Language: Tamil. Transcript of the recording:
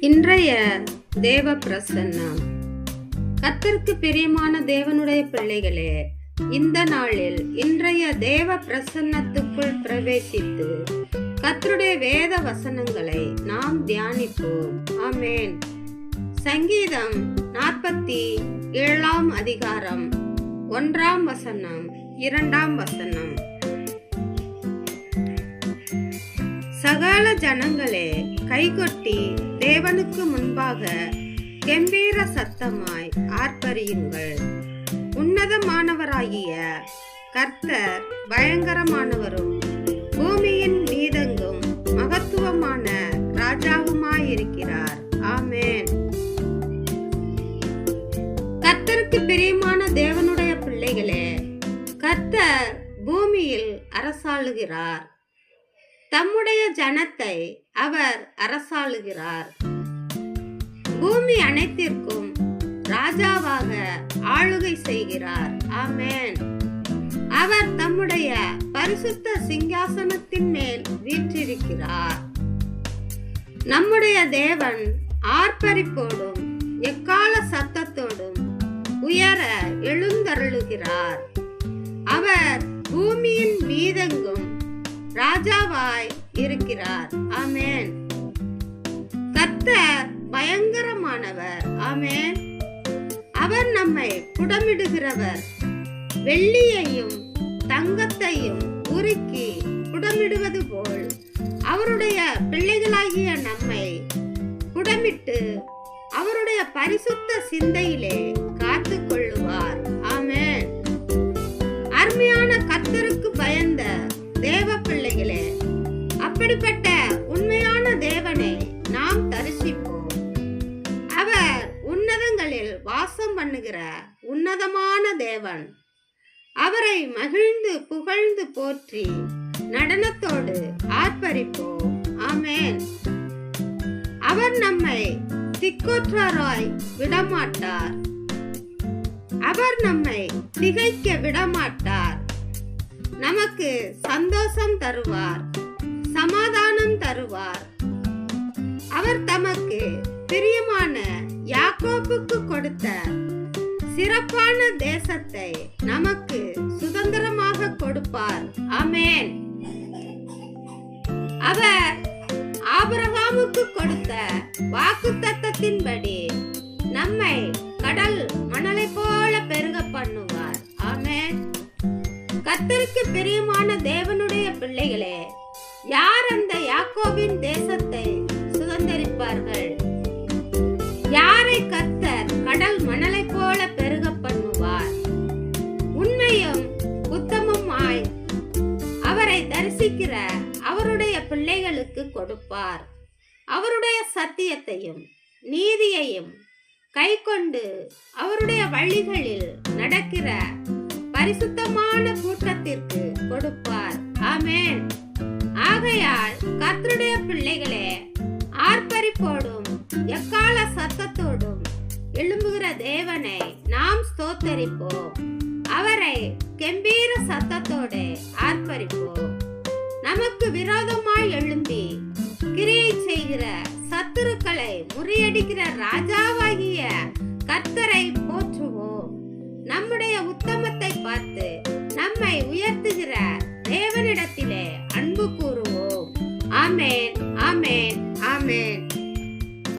இன்றைய தேவ பிரசன்னம் கத்திற்கு பிரியமான தேவனுடைய பிள்ளைகளே இந்த நாளில் இன்றைய தேவ பிரசன்னத்துக்குள் பிரவேசித்து கத்தருடைய வேத வசனங்களை நாம் தியானிப்போம். ஆமேன். சங்கீதம் நாற்பத்தி ஏழாம் அதிகாரம் ஒன்றாம் வசனம் இரண்டாம் வசனம். சகல ஜனங்களே கைகொட்டி தேவனுக்கு முன்பாக கெம்பீர சத்தமாய் ஆர்ப்பரியுங்கள். உன்னதமானவராகிய கர்த்தர் பயங்கரமானவரும் பூமியின் மீதெங்கும் மகத்துவமான ராஜாவுமாயிருக்கிறார். ஆமேன். கர்த்தருக்கு பிரியமான தேவனுடைய பிள்ளைகளே கர்த்தர் பூமியில் அரசாளுகிறார். தம்முடைய ஜனத்தை அவர் அரசாளுகிறார். பூமி அனைத்திற்கும் ராஜாவாக ஆளுகை செய்கிறார். ஆமேன். அவர் தம்முடைய பரிசுத்த சிங்காசனத்தின் மேல் வீற்றிருக்கிறார். நம்முடைய தேவன் ஆர்ப்பரிப்போடும் எக்கால சத்தத்தோடும் உயர எழுந்தருளுகிறார். அவர் பூமியின் மீதெங்கும் ராஜாவாய் இருக்கிறார். ஆமேன். கர்த்தர் பயங்கரமானவர். ஆமேன். அவர் நம்மை புடமிடுகிறவர் வெள்ளியையும் தங்கத்தையும் உருக்கி புடமிடுவது போல் அவருடைய பிள்ளைகளாகிய நம்மை புடமிட்டு அவருடைய பரிசுத்த சிந்தையிலே காத்து கொள்ளுவார் ஆமேன். அருமையான கர்த்தருக்கு பயந்த தேவ பிள்ளைகளே அப்படிப்பட்ட உண்மையான தேவனை நாம் தரிசிப்போம். அவர் உன்னதங்களில் வாசம் பண்ணுகிற உன்னதமான தேவன். அவரை மகிழ்ந்து புகழ்ந்து போற்றி நடனத்தோடு ஆர்ப்பரிப்போம். ஆமேன். அவர் நம்மை திக்கோற்றாராய் விடமாட்டார். அவர் நம்மை திகைக்க விடமாட்டார். நமக்கு சந்தோஷம் தருவார். அவர் தமக்கு பிரியமான யாக்கோபுக்கு கொடுத்த சிறப்பான தேசத்தை நமக்கு சுதந்திரமாக கொடுப்பார். ஆமென். அவர் ஆபரகாமுக்கு கொடுத்த வாக்கு தத்தத்தின்படி நம்மை கடல் மணலை போல பெருக பண்ணுவார். ஆமென். கர்த்தருக்கு பிரியமான தேவனுடைய பிள்ளைகளே யார் அந்த யாக்கோபின் தேசத்தை சுதந்தரிப்பார்கள் யாரை கத்தர் கடல் மணலை போல பெருக பண்ணுவார்? உண்மையும் உத்தமமாய் அவரை தரிசிக்கிற அவருடைய பிள்ளைகளுக்கு கொடுப்பார். அவருடைய சத்தியத்தையும் நீதியையும் கை கொண்டு அவருடைய வழிகளில் நடக்கிற பரிசுத்தமான கூட்டத்திற்கு கொடுப்பார். ஆமேன். ஆகையால் கர்த்தருடைய பிள்ளைகளே ஆர்ப்பரிப்போடும் எக்கால சத்தத்தோடும் எழும்புகிற தேவனை நாம் ஸ்தோத்தரிப்போம். அவரை கம்பீர சத்தத்தோடு ஆர்ப்பரிப்போம். நமக்கு விரோதமாய் எழும்பி கிரியை செய்கிற சத்துருக்களை முறியடிக்கிற ராஜாவாகிய கர்த்தரை போற்றுவோம். நம்முடைய உத்தமத்தை பார்த்து நம்மை உயர்